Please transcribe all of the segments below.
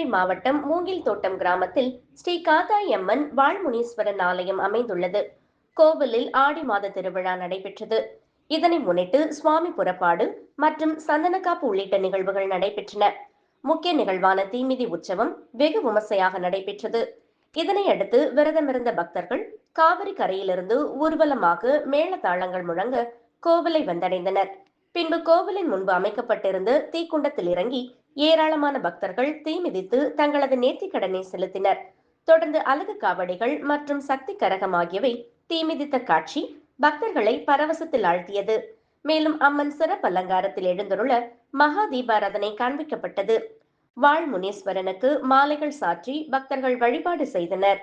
மதுரை மாவட்டம் மூங்கில் தோட்டம் கிராமத்தில் ஸ்ரீ காத்தாயம்மன் வாழ்முனீஸ்வரன் ஆலயம் அமைந்துள்ளது. கோவிலில் ஆடி மாத திருவிழா நடைபெற்றது. இதனை முன்னிட்டு சுவாமி புறப்பாடு மற்றும் சந்தனக்காப்பு உள்ளிட்ட நிகழ்வுகள் நடைபெற்றன. முக்கிய நிகழ்வான தீமிதி உற்சவம் வெகு விமர்சையாக நடைபெற்றது. இதனையடுத்து விரதமிருந்த பக்தர்கள் காவிரி கரையிலிருந்து ஊர்வலமாக மேளதாளங்கள் முழங்க கோவிலை வந்தடைந்தனர். பின்பு கோவிலின் முன்பு அமைக்கப்பட்டிருந்த தீக்குண்டத்தில் இறங்கி ஏராளமான பக்தர்கள் தீ மிதித்து தங்களது நேர்த்திக் கடனை செலுத்தினர். தொடர்ந்து அழகு காவடிகள் மற்றும் சக்தி கரகம் ஆகியவை தீமிதித்த காட்சி பக்தர்களை பரவசத்தில் ஆழ்த்தியது. மேலும் அம்மன் சிறப்பு அலங்காரத்தில் எழுந்துள்ள மகா தீபாராதனை காண்பிக்கப்பட்டது. வாழ் முனீஸ்வரனுக்கு மாலைகள் சாற்றி பக்தர்கள் வழிபாடு செய்தனர்.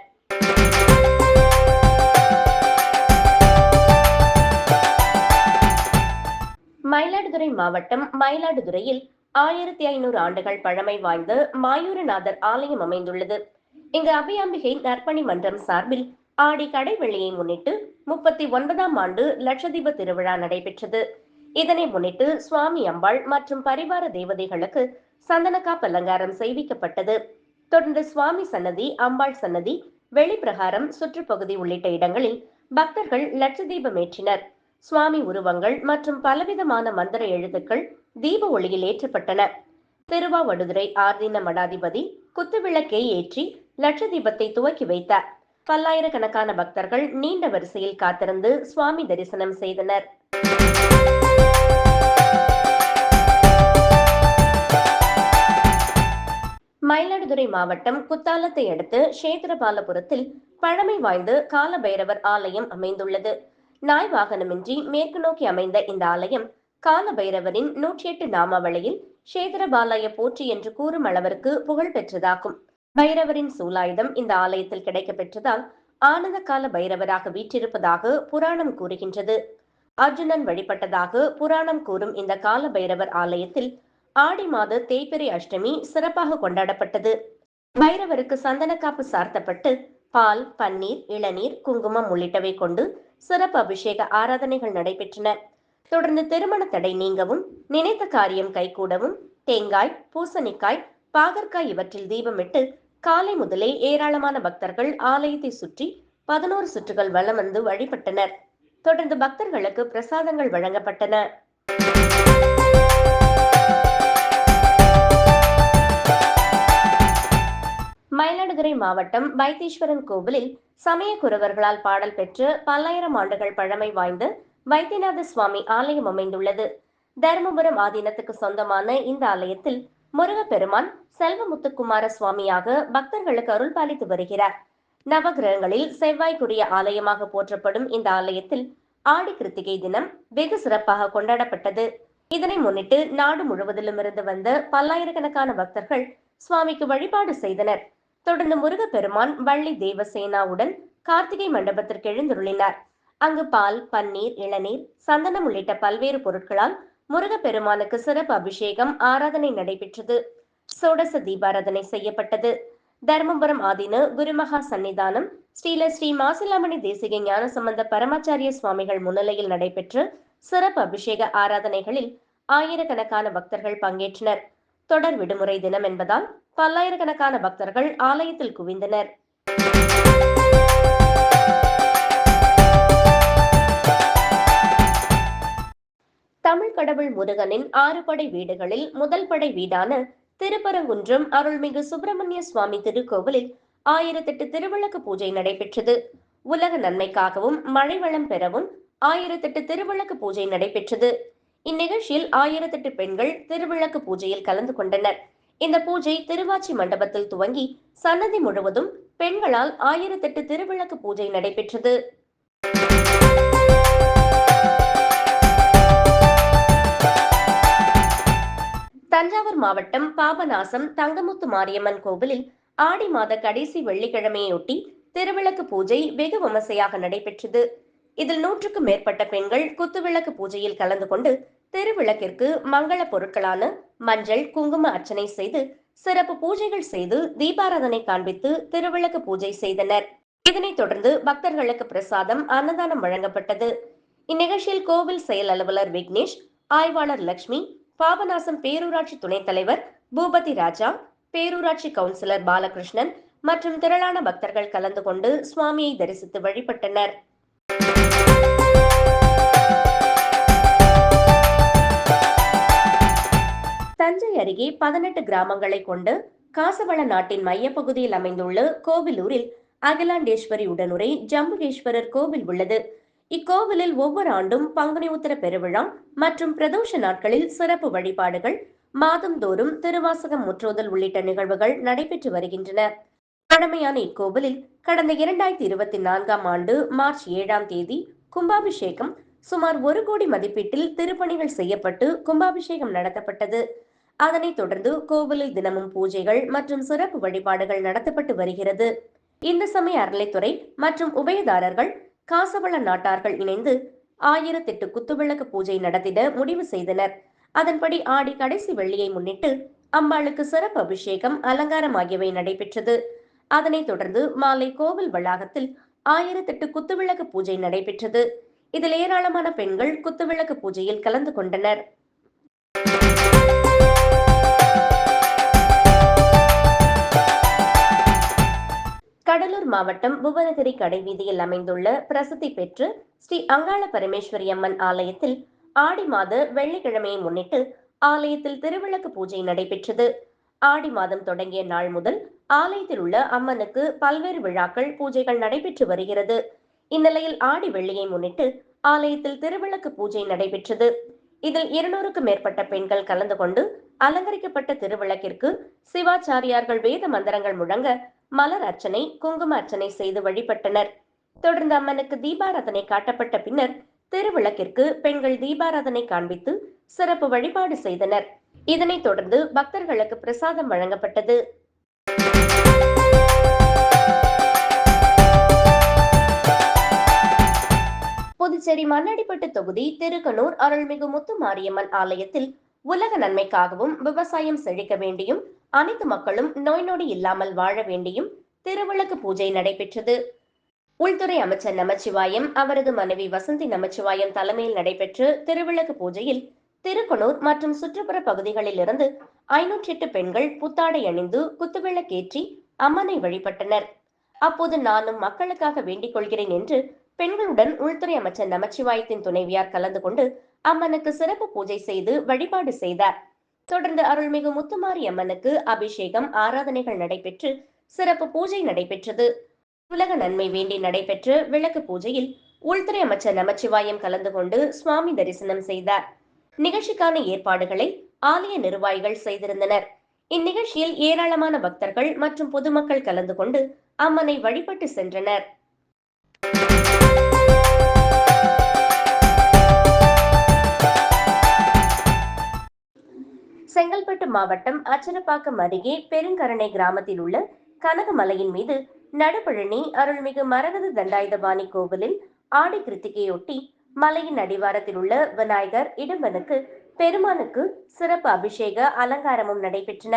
மயிலாடுதுறை மாவட்டம் மயிலாடுதுறையில் ஆயிரத்தி ஐநூறு ஆண்டுகள் பழமை வாய்ந்த மாயூரநாதர் ஆலயம் அமைந்துள்ளது. இங்கு அபியாம்பிகை நற்பணி மன்றம் சார்பில் ஆடி கடை கடைவெள்ளியை முன்னிட்டு முப்பத்தி ஒன்பதாம் ஆண்டு லட்சதீப திருவிழா நடைபெற்றது. இதனை முன்னிட்டு சுவாமி அம்பாள் மற்றும் பரிவார தேவதைகளுக்கு சந்தனக்காப் அலங்காரம் செய்விக்கப்பட்டது. தொடர்ந்து சுவாமி சன்னதி அம்பாள் சன்னதி வெளிப்பிரகாரம் சுற்றுப்பகுதி உள்ளிட்ட இடங்களில் பக்தர்கள் லட்சதீபம் ஏற்றினர். சுவாமி உருவங்கள் மற்றும் பலவிதமான மந்திர எழுத்துக்கள் தீப ஒளியில் ஏற்றப்பட்டன திருவாவடுதுறை ஆர்தின மடாதிபதி குத்துவிளக்கை ஏற்றி லட்சதீபத்தை துவக்கி வைத்தார். பல்லாயிரக்கணக்கான பக்தர்கள் நீண்ட வரிசையில் காத்திருந்து சுவாமி தரிசனம் செய்தனர். மயிலாடுதுறை மாவட்டம் குத்தாலத்தை அடுத்து சேத்திரபாலபுரத்தில் பழமை வாய்ந்த காலபைரவர் ஆலயம் அமைந்துள்ளது. நாய் வாகனமின்றி மேற்கு நோக்கி அமைந்த இந்த ஆலயம் காலபைரவரின் நூற்றி எட்டு நாமாவளியில் சேதரபாலய போற்றி என்று கூறும் அளவிற்கு புகழ் பெற்றதாகும். பைரவரின் சூலாயுதம் இந்த ஆலயத்தில் கிடைக்கப்பெற்றதால் ஆனந்த கால பைரவராக வீற்றிருப்பதாக புராணம் கூறுகின்றது. அர்ஜுனன் வழிபட்டதாக புராணம் கூறும் இந்த கால பைரவர் ஆலயத்தில் ஆடி மாத தேய்பிரை அஷ்டமி சிறப்பாக கொண்டாடப்பட்டது. பைரவருக்கு சந்தனக்காப்பு சார்த்தப்பட்டு பால் பன்னீர் இளநீர் குங்குமம் உள்ளிட்டவை கொண்டு சிறப்பு அபிஷேக ஆராதனைகள் நடைபெற்றன. தொடர்ந்து திருமண தடை நீங்கவும் நினைத்த காரியம் கைகூடவும் தேங்காய் பூசணிக்காய் பாகற்காய் இவற்றில் தீபமிட்டு காலை முதலே ஏராளமான பக்தர்கள் ஆலயத்தை சுற்றி பதினோரு சுற்றுகள் வலம் வந்து வழிபட்டனர். தொடர்ந்து பக்தர்களுக்கு பிரசாதங்கள் வழங்கப்பட்டன. மயிலாடுதுறை மாவட்டம் வைத்தீஸ்வரன் கோவிலில் சமய குறவர்களால் பாடல் பெற்று பல்லாயிரம் ஆண்டுகள் பழமை வாய்ந்த வைத்தியநாத சுவாமி ஆலயம் அமைந்துள்ளது. தருமபுரம் ஆதீனத்துக்கு சொந்தமான இந்த ஆலயத்தில் முருகப்பெருமான் செல்வமுத்துக்குமார சுவாமியாக பக்தர்களுக்கு அருள் பாலித்து வருகிறார். நவகிரகங்களில் செவ்வாய்க்குரிய ஆலயமாக போற்றப்படும் இந்த ஆலயத்தில் ஆடி கிருத்திகை தினம் வெகு சிறப்பாக கொண்டாடப்பட்டது. இதனை முன்னிட்டு நாடு முழுவதிலும் இருந்து வந்த பல்லாயிரக்கணக்கான பக்தர்கள் சுவாமிக்கு வழிபாடு செய்தனர். தொடர்ந்து முருகப்பெருமான் வள்ளி தேவசேனாவுடன் கார்த்திகை மண்டபத்திற்கு எழுந்துருளினார். அங்கு பால் பன்னீர் இளநீர் சந்தனம் உள்ளிட்ட பல்வேறு பொருட்களால் முருகப்பெருமானுக்கு சிறப்பு அபிஷேகம் ஆராதனை நடைபெற்றது. சோடச தீபாராதனை செய்யப்பட்டது. தர்மபுரம் ஆதீன குருமகா சன்னிதானம் ஸ்ரீல ஸ்ரீ மாசிலாமணி தேசிக ஞான சம்பந்த பரமாச்சாரிய சுவாமிகள் முன்னிலையில் நடைபெற்ற சிறப்பு அபிஷேக ஆராதனைகளில் ஆயிரக்கணக்கான பக்தர்கள் பங்கேற்றனர். தொடர் விடுமுறை தினம் என்பதால் பல்லாயிரக்கணக்கான பக்தர்கள் ஆலயத்தில் குவிந்தனர். திருக்கடவுள் முருகனின் ஆறு படை வீடுகளில் முதல் படை வீடான திருப்பரங்குன்றம் அருள்மிகு சுப்பிரமணிய சுவாமி திருக்கோவிலில் ஆயிரத்தெட்டு திருவிளக்கு பூஜை நடைபெற்றது. உலக நன்மைக்காகவும் மழை வளம் பெறவும் ஆயிரத்தெட்டு திருவிளக்கு பூஜை நடைபெற்றது. இந்நிகழ்ச்சியில் ஆயிரத்தெட்டு பெண்கள் திருவிளக்கு பூஜையில் கலந்து கொண்டனர். இந்த பூஜை திருவாச்சி மண்டபத்தில் துவங்கி சன்னதி முழுவதும் பெண்களால் ஆயிரத்தெட்டு திருவிளக்கு பூஜை நடைபெற்றது. தஞ்சாவூர் மாவட்டம் பாபநாசம் தங்கமுத்து மாரியம்மன் கோவிலில் ஆடி மாத கடைசி வெள்ளிக்கிழமையொட்டி திருவிளக்கு பூஜை வெகு விமர்சையாக நடைபெற்றது. இதில் நூற்றுக்கும் மேற்பட்ட பெண்கள் குத்துவிளக்கு பூஜையில் கலந்து கொண்டு திருவிளக்கிற்கு மங்கள பொருட்களான மஞ்சள் குங்கும அர்ச்சனை செய்து சிறப்பு பூஜைகள் செய்து தீபாராதனை காண்பித்து திருவிளக்கு பூஜை செய்தனர். இதனைத் தொடர்ந்து பக்தர்களுக்கு பிரசாதம் அன்னதானம் வழங்கப்பட்டது. இந்நிகழ்ச்சியில் கோவில் செயல் அலுவலர் விக்னேஷ் ஆய்வாளர் லட்சுமி பாபநாசம் பேரூராட்சி துணைத் தலைவர் பூபதி ராஜா பேரூராட்சி கவுன்சிலர் பாலகிருஷ்ணன் மற்றும் திரளான பக்தர்கள் கலந்து கொண்டு சுவாமியை தரிசித்து வழிபட்டனர். தஞ்சை அருகே பதினெட்டு கிராமங்களை கொண்டு காசவள நாட்டின் மையப்பகுதியில் அமைந்துள்ள கோவிலூரில் அகிலாண்டேஸ்வரி உடனுரை ஜம்புகேஸ்வரர் கோவில் உள்ளது. இக்கோவிலில் ஒவ்வொரு ஆண்டும் பங்குனி உத்தர பெருவிழா மற்றும் பிரதோஷ நாட்களில் சிறப்பு வழிபாடுகள் மாதந்தோறும் திருவாசகம் முற்றோதல் உள்ளிட்ட நிகழ்வுகள் நடைபெற்று வருகின்றன. பழமையான இக்கோவிலில் கடந்த இரண்டாயிரத்தி இருபத்தி நான்காம் ஆண்டு மார்ச் ஏழாம் தேதி கும்பாபிஷேகம் சுமார் ஒரு கோடி மதிப்பீட்டில் திருப்பணிகள் செய்யப்பட்டு கும்பாபிஷேகம் நடத்தப்பட்டது. அதனைத் தொடர்ந்து கோவிலில் தினமும் பூஜைகள் மற்றும் சிறப்பு வழிபாடுகள் நடத்தப்பட்டு வருகிறது. இந்து சமய அறநிலைத்துறை மற்றும் உபயதாரர்கள் காசவள நாட்டார்கள் இணைந்து ஆயிரத்தெட்டு குத்துவிளக்கு பூஜை நடத்திட முடிவு செய்தனர். அதன்படி ஆடி கடைசி வெள்ளியை முன்னிட்டு அம்பாளுக்கு சிறப்பு அபிஷேகம் அலங்காரம் ஆகியவை நடைபெற்றது. அதனைத் தொடர்ந்து மாலை கோவில் வளாகத்தில் ஆயிரத்தெட்டு குத்துவிளக்கு பூஜை நடைபெற்றது. இதில் ஏராளமான பெண்கள் குத்துவிளக்கு பூஜையில் கலந்து கொண்டனர். கடலூர் மாவட்டம் புவனகிரி கடைவீதியில் அமைந்துள்ள பிரசித்தி பெற்று ஸ்ரீ அங்காள பரமேஸ்வரி அம்மன் ஆலயத்தில் ஆடி மாத வெள்ளிக்கிழமையை முன்னிட்டு ஆலயத்தில் திருவிளக்கு பூஜை நடைபெற்றது. ஆடி மாதம் தொடங்கிய நாள் முதல் ஆலயத்தில் உள்ள அம்மனுக்கு பல்வேறு விழாக்கள் பூஜைகள் நடைபெற்று வருகிறது. இந்நிலையில் ஆடி வெள்ளியை முன்னிட்டு ஆலயத்தில் திருவிளக்கு பூஜை நடைபெற்றது. இதில் இருநூறுக்கும் மேற்பட்ட பெண்கள் கலந்து கொண்டு அலங்கரிக்கப்பட்ட திருவிளக்கிற்கு சிவாச்சாரியார்கள் வேத மந்திரங்கள் முழங்க மலர் அர்ச்சனை குங்கும அர்ச்சனை செய்து வழிபட்டனர். தொடர்ந்து அம்மனுக்கு தீபாராதனை காட்டப்பட்ட பின்னர் திருவிளக்கிற்கு பெண்கள் தீபாராதனை காண்பித்து சிறப்பு வழிபாடு செய்தனர். இதனைத் தொடர்ந்து பக்தர்களுக்கு பிரசாதம் வழங்கப்பட்டது. புதுச்சேரி மண்ணடிப்பட்டு தொகுதி திருக்கனூர் அருள்மிகு முத்து மாரியம்மன் ஆலயத்தில் உலக நன்மைக்காகவும் விவசாயம் செழிக்க வேண்டியும் அனைத்து மக்களும் நோய் நொடி இல்லாமல் வாழ வேண்டியும் திருவிளக்கு பூஜை நடைபெற்றது. உள்துறை அமைச்சர் நமச்சிவாயம் அவரது மனைவி வசந்தி நமச்சிவாயம் தலைமையில் நடைபெற்ற திருவிளக்கு பூஜையில் திருக்கனூர் மற்றும் சுற்றுப்புற பகுதிகளில் இருந்து ஐநூற்றி எட்டு பெண்கள் புத்தாடை அணிந்து குத்துவிளக்கேற்றி அம்மனை வழிபட்டனர். அப்போது நானும் மக்களுக்காக வேண்டிக் கொள்கிறேன் என்று பெண்களுடன் உள்துறை அமைச்சர் நமச்சிவாயத்தின் துணைவியார் கலந்து கொண்டு அம்மனுக்கு சிறப்பு பூஜை செய்து வழிபாடு செய்தார். தொடர்ந்து அருள்மிகு முத்துமாரி அம்மனுக்கு அபிஷேகம் ஆராதனைகள் நடைபெற்று சிறப்பு பூஜை நடைபெற்றது. உலக நன்மை வேண்டி நடைபெற்ற விளக்கு பூஜையில் உள்துறை அமைச்சர் நமச்சிவாயம் கலந்து கொண்டு சுவாமி தரிசனம் செய்தார். நிகழ்ச்சிக்கான ஏற்பாடுகளை ஆலய நிர்வாகிகள் செய்திருந்தனர். இந்நிகழ்ச்சியில் ஏராளமான பக்தர்கள் மற்றும் பொதுமக்கள் கலந்து கொண்டு அம்மனை வழிபட்டு சென்றனர். செங்கல்பட்டு மாவட்டம் அச்சனப்பாக்கம் அருகே பெருங்கரணை கிராமத்தில் உள்ள கனகமலையின் மீது நடுபழனி அருள்மிகு மரகத தண்டாயுதபாணி கோவிலில் ஆடி கிருத்திகையொட்டி மலையின் அடிவாரத்தில் உள்ள விநாயகர் இடும்பனுக்கு பெருமானுக்கு சிறப்பு அபிஷேக அலங்காரமும் நடைபெற்றன.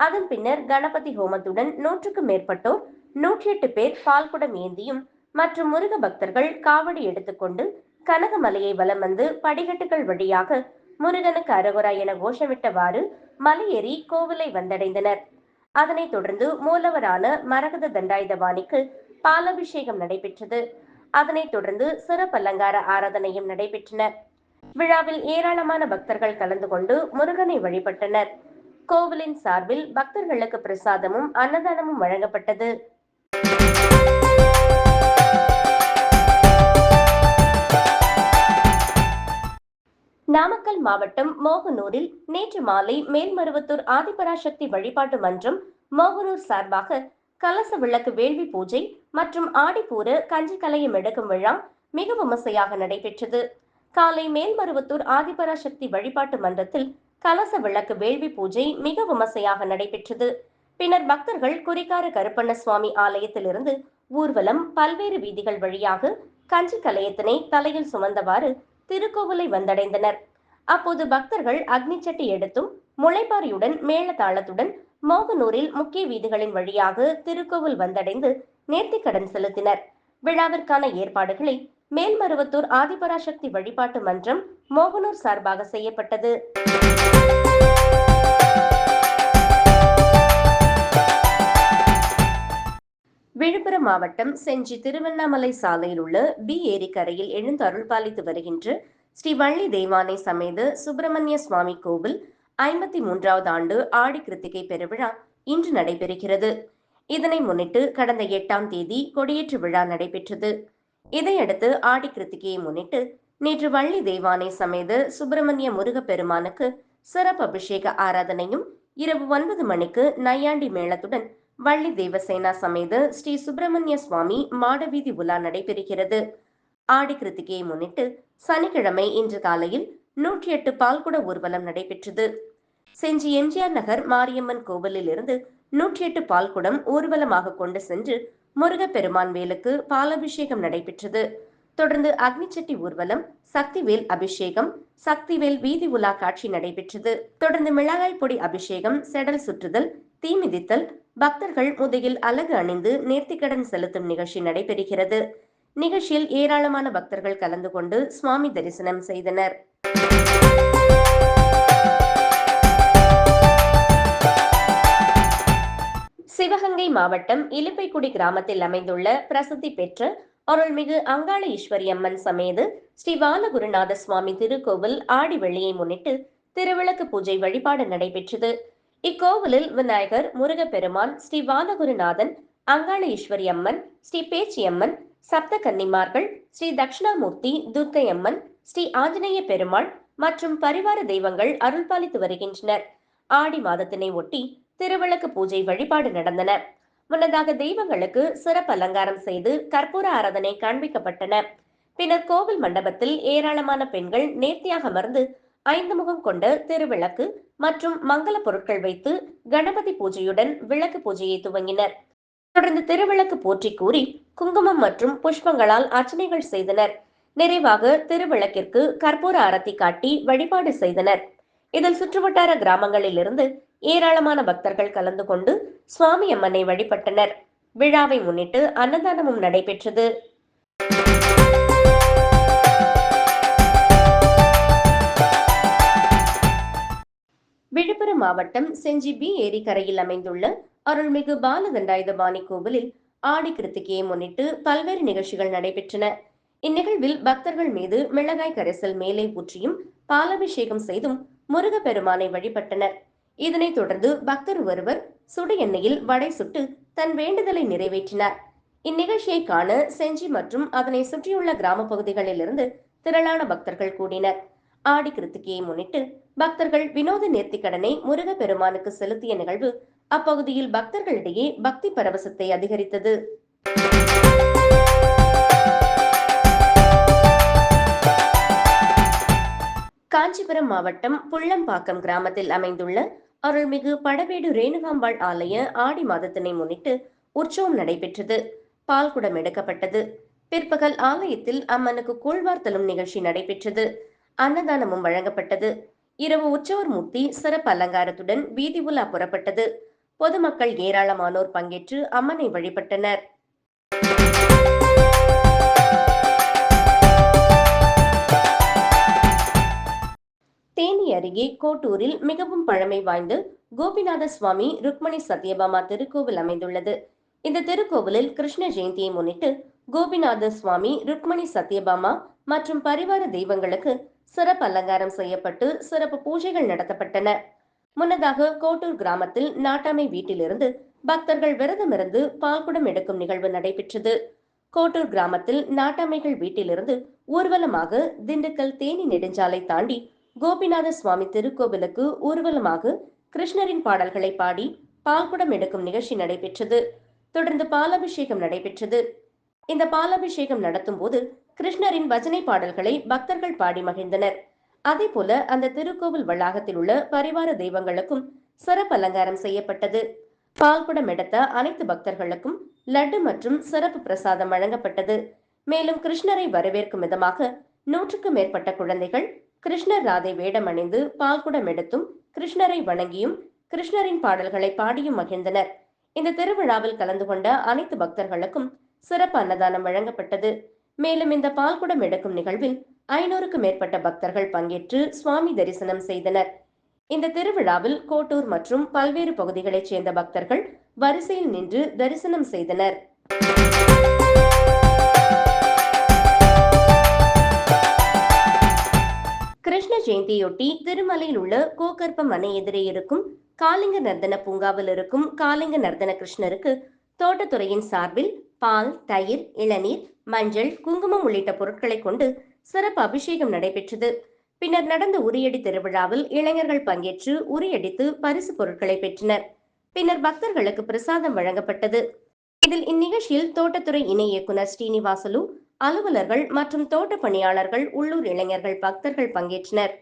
அதன் பின்னர் கணபதி ஹோமத்துடன் நூற்றுக்கும் மேற்பட்டோர் நூற்றி எட்டு பேர் பால்குடம் ஏந்தியும் மற்றும் முருக பக்தர்கள் காவடி எடுத்துக்கொண்டு கனகமலையை வலம் வந்து படிக்கட்டுகள் வழியாக முருகனுக்கு அரோகரா என கோஷமிட்டவாறு மலையேறி கோவிலை வந்தடைந்தனர். அதனைத் தொடர்ந்து மூலவரான மரகத தண்டாயுதபாணிக்கு பாலாபிஷேகம் நடைபெற்றது. அதனைத் தொடர்ந்து சிறப்பு அலங்கார ஆராதனையும் நடைபெற்றன. விழாவில் ஏராளமான பக்தர்கள் கலந்து கொண்டு முருகனை வழிபட்டனர். கோவிலின் சார்பில் பக்தர்களுக்கு பிரசாதமும் அன்னதானமும் வழங்கப்பட்டது. நாமக்கல் மாவட்டம் மோகனூரில் நேற்று மாலை மேல்மருவத்தூர் ஆதிபராசக்தி வழிபாட்டு மன்றம் மோகனூர் சார்பாக கலச விளக்கு வேள்வி பூஜை மற்றும் ஆடிப்பூர கஞ்சி கலையம் எடுக்கும் விழா மிக விமர்சையாக நடைபெற்றது. காலை மேல்மருவத்தூர் ஆதிபராசக்தி வழிபாட்டு மன்றத்தில் கலச விளக்கு வேள்வி பூஜை மிக விமர்சையாக நடைபெற்றது. பின்னர் பக்தர்கள் குறிக்கார கருப்பண்ண சுவாமி ஆலயத்திலிருந்து ஊர்வலம் பல்வேறு வீதிகள் வழியாக கஞ்சி கலையத்தினை தலையில் சுமந்தவாறு திருக்கோவிலை வந்தடைந்தனர். அப்போது பக்தர்கள் அக்னிச்சட்டி எடுத்தும் முளைப்பாரியுடன் மேளதாளத்துடன் மோகனூரில் முக்கிய வீதிகளின் வழியாக திருக்கோவில் வந்தடைந்து நேர்த்திக்கடன் செலுத்தினர். விழாவிற்கான ஏற்பாடுகளை மேல்மருவத்தூர் ஆதிபராசக்தி வழிபாட்டு மன்றம் மோகனூர் சார்பாக செய்யப்பட்டது. விழுப்புரம் மாவட்டம் செஞ்சி திருவண்ணாமலை சாலையில் உள்ள பி ஏரிக்கரையில் எழுந்து அருள்பாலித்து வருகின்ற ஸ்ரீ வள்ளி தெய்வானை சமேத சுப்பிரமணிய சுவாமி கோவில் ஐம்பத்தி மூன்றாவது ஆண்டு ஆடி கிருத்திகை பெருவிழா இன்று நடைபெறுகிறது. இதனை முன்னிட்டு கடந்த எட்டாம் தேதி கொடியேற்று விழா நடைபெற்றது. இதையடுத்து ஆடி கிருத்திகையை முன்னிட்டு நேற்று வள்ளி தெய்வானை சமேத சுப்பிரமணிய முருகப்பெருமானுக்கு சிறப்பு அபிஷேக ஆராதனையும் இரவு ஒன்பது மணிக்கு நையாண்டி மேளத்துடன் வள்ளி தேவசேனா சமேத ஸ்ரீ சுப்பிரமணிய சுவாமி மாடவீதி உலா நடைபெறுகிறது. ஆடி கிருத்திகையை முன்னிட்டு சனிக்கிழமை இன்று காலையில் நூற்றி எட்டு பால்குட ஊர்வலம் நடைபெற்றது. செஞ்சி எம்ஜிஆர் நகர் மாரியம்மன் கோவிலில் இருந்து நூற்றி எட்டு பால்குடம் ஊர்வலமாக கொண்டு சென்று முருகப்பெருமான் வேலுக்கு பாலாபிஷேகம் நடைபெற்றது. தொடர்ந்து அக்னிச்சட்டி ஊர்வலம் சக்திவேல் அபிஷேகம் சக்திவேல் வீதி உலா காட்சி நடைபெற்றது. தொடர்ந்து மிளகாய் பொடி அபிஷேகம் செடல் சுற்றுதல் தீமிதித்தல் பக்தர்கள் முதுகில் அலகு அணிந்து நேர்த்திக்கடன் செலுத்தும் நிகழ்ச்சி நடைபெறுகிறது. நிகழ்ச்சியில் ஏராளமான பக்தர்கள் கலந்து கொண்டு சுவாமி தரிசனம் செய்தனர். சிவகங்கை மாவட்டம் இலுப்பைக்குடி கிராமத்தில் அமைந்துள்ள பிரசித்தி பெற்ற அருள்மிகு அங்காள ஈஸ்வரி அம்மன் சமேது ஸ்ரீ பாலகுருநாத சுவாமி திருக்கோவில் ஆடி வெள்ளியை முன்னிட்டு திருவிளக்கு பூஜை வழிபாடு நடைபெற்றது. இக்கோவிலில் விநாயகர் முருகப்பெருமான் ஸ்ரீ வானகுருநாதன் அங்காள ஈஸ்வரி அம்மன் ஸ்ரீ பேச்சியம்மன் சப்த கன்னிமார்கள் ஸ்ரீ தட்சிணாமூர்த்தி துர்க்கை அம்மன் ஸ்ரீ ஆஞ்சநேய பெருமாள் மற்றும் பரிவார தெய்வங்கள் அருள்பாலித்து வருகின்றனர். ஆடி மாதத்தினை ஒட்டி திருவிளக்கு பூஜை வழிபாடு நடந்தன. முன்னதாக தெய்வங்களுக்கு சிறப்பு அலங்காரம் செய்து கற்பூர ஆராதனை காண்பிக்கப்பட்டன. பின்னர் கோவில் மண்டபத்தில் ஏராளமான பெண்கள் நேர்த்தியாக அமர்ந்து ஐந்து முகம் கொண்ட திருவிளக்கு மற்றும் மங்கள பொருட்கள் வைத்து கணபதி பூஜையுடன் விளக்கு பூஜையை துவங்கினர். தொடர்ந்து திருவிளக்கு போற்றி கூறி குங்குமம் மற்றும் புஷ்பங்களால் அர்ச்சனைகள் செய்தனர். நிறைவாக திருவிளக்கிற்கு கற்பூர ஆரத்தி காட்டி வழிபாடு செய்தனர். இதில் சுற்றுவட்டார கிராமங்களில் இருந்து ஏராளமான பக்தர்கள் கலந்து கொண்டு சுவாமி அம்மனை வழிபட்டனர். விழாவை முன்னிட்டு அன்னதானமும் நடைபெற்றது. விழுப்புரம் மாவட்டம் செஞ்சி பி ஏரிக்கரையில் அமைந்துள்ள அருள்மிகு பாலதண்டாயுதபாணி கோவிலில் ஆடி கிருத்திகையை முன்னிட்டு பல்வேறு நிகழ்ச்சிகள் நடைபெற்றன. இந்நிகழ்வில் பக்தர்கள் மீது மிளகாய் கரைசல் மேலே ஊற்றியும் பாலாபிஷேகம் செய்தும் முருகப்பெருமானை வழிபட்டனர். இதனைத் தொடர்ந்து பக்தர் ஒருவர் சுடு எண்ணெயில் வடை சுட்டு தன் வேண்டுதலை நிறைவேற்றினார். இந்நிகழ்ச்சியை காண செஞ்சி மற்றும் அதனை சுற்றியுள்ள கிராம பகுதிகளிலிருந்து திரளான பக்தர்கள் கூடினர். ஆடி கிருத்திகையை முன்னிட்டு பக்தர்கள் வினோத நேர்த்திக்கடனை முருகப்பெருமானுக்கு செலுத்திய நிகழ்வு அப்பகுதியில் பக்தர்களிடையே பக்தி பரவசத்தை அதிகரித்தது. காஞ்சிபுரம் மாவட்டம் புள்ளம்பாக்கம் கிராமத்தில் அமைந்துள்ள அருள்மிகு படவேடு ரேணுகாம்பாள் ஆலய ஆடி மாதத்தினை முன்னிட்டு உற்சவம் நடைபெற்றது. பால்குடம் எடுக்கப்பட்டது. பிற்பகல் ஆலயத்தில் அம்மனுக்கு கூழ்வார்த்தலும் நிகழ்ச்சி நடைபெற்றது. அன்னதானமும் வழங்கப்பட்டது. இரவு உற்சவர் மூர்த்தி சிறப்பு அலங்காரத்துடன் வீதி உலா புறப்பட்டது. பொதுமக்கள் ஏராளமானோர் பங்கேற்று அம்மனை வழிபட்டனர். தேனி அருகே கோட்டூரில் மிகவும் பழமை வாய்ந்த கோபிநாத சுவாமி ருக்மணி சத்யபாமா திருக்கோவில் அமைந்துள்ளது. இந்த திருக்கோவிலில் கிருஷ்ண ஜெயந்தியை முன்னிட்டு கோபிநாத சுவாமி ருக்மணி சத்யபாமா மற்றும் பரிவார தெய்வங்களுக்கு சிறப்பு அலங்காரம் செய்யப்பட்டு சிறப்பு பூஜைகள் நடத்தப்பட்டன. முன்னதாக கோட்டூர் கிராமத்தில் நாட்டாமை வீட்டிலிருந்து பக்தர்கள் விரதமிருந்து பால்குடம் எடுக்கும் நிகழ்வு நடைபெற்றது. கோட்டூர் கிராமத்தில் நாட்டாமைகள் வீட்டிலிருந்து ஊர்வலமாக திண்டுக்கல் தேனி நெடுஞ்சாலை தாண்டி கோபிநாத சுவாமி திருக்கோவிலுக்கு ஊர்வலமாக கிருஷ்ணரின் பாடல்களை பாடி பால்குடம் எடுக்கும் நிகழ்ச்சி நடைபெற்றது. தொடர்ந்து பாலாபிஷேகம் நடைபெற்றது. இந்த பாலாபிஷேகம் நடத்தும் போது கிருஷ்ணரின் பஜனை பாடல்களை பக்தர்கள் பாடி மகிழ்ந்தனர். அதே போல அந்த திருக்கோவில் வளாகத்தில் உள்ள பரிவார தெய்வங்களுக்கும் சிறப்பு அலங்காரம் செய்யப்பட்டது. பால்குடம் எடுத்த அனைத்து பக்தர்களுக்கும் லட்டு மற்றும் சிறப்பு பிரசாதம் வழங்கப்பட்டது. மேலும் கிருஷ்ணரை வரவேற்கும் விதமாக நூற்றுக்கும் மேற்பட்ட குழந்தைகள் கிருஷ்ணர் ராதை வேடம் அணிந்து பால்குடம் எடுத்தும் கிருஷ்ணரை வணங்கியும் கிருஷ்ணரின் பாடல்களை பாடியும் மகிழ்ந்தனர். இந்த திருவிழாவில் கலந்து கொண்ட அனைத்து பக்தர்களுக்கும் சிறப்பு அன்னதானம் வழங்கப்பட்டது. மேலும் இந்த பால்குடம் எடுக்கும் நிகழ்வில் ஐநூறுக்கும் மேற்பட்ட பக்தர்கள் பங்கேற்று சுவாமி தரிசனம் செய்தனர். இந்த திருவிழாவில் கோட்டூர் மற்றும் பல்வேறு பகுதிகளைச் சேர்ந்த பக்தர்கள் வரிசையில் நின்று தரிசனம் செய்தனர். கிருஷ்ண ஜெயந்தியொட்டி திருமலையில் உள்ள கோகர்ப்ப மனை எதிரே இருக்கும் காலிங்க நர்தன பூங்காவில் இருக்கும் காலிங்க நர்தன கிருஷ்ணருக்கு தோட்டத்துறையின் சார்பில் பால் தயிர் இளநீர் மஞ்சள் குங்குமம் உள்ளிட்ட பொருட்களை கொண்டு சிறப்பு அபிஷேகம் நடைபெற்றது. பின்னர் நடந்த உரியடி திருவிழாவில் இளைஞர்கள் பங்கேற்று உரியடித்து பரிசு பொருட்களை பெற்றனர். பின்னர் பக்தர்களுக்கு பிரசாதம் வழங்கப்பட்டது. இதில் இந்நிகழ்ச்சியில் தோட்டத்துறை இணை இயக்குனர் ஸ்ரீனிவாசலு அலுவலர்கள் மற்றும் தோட்ட பணியாளர்கள் உள்ளூர் இளைஞர்கள் பக்தர்கள் பங்கேற்றனர்.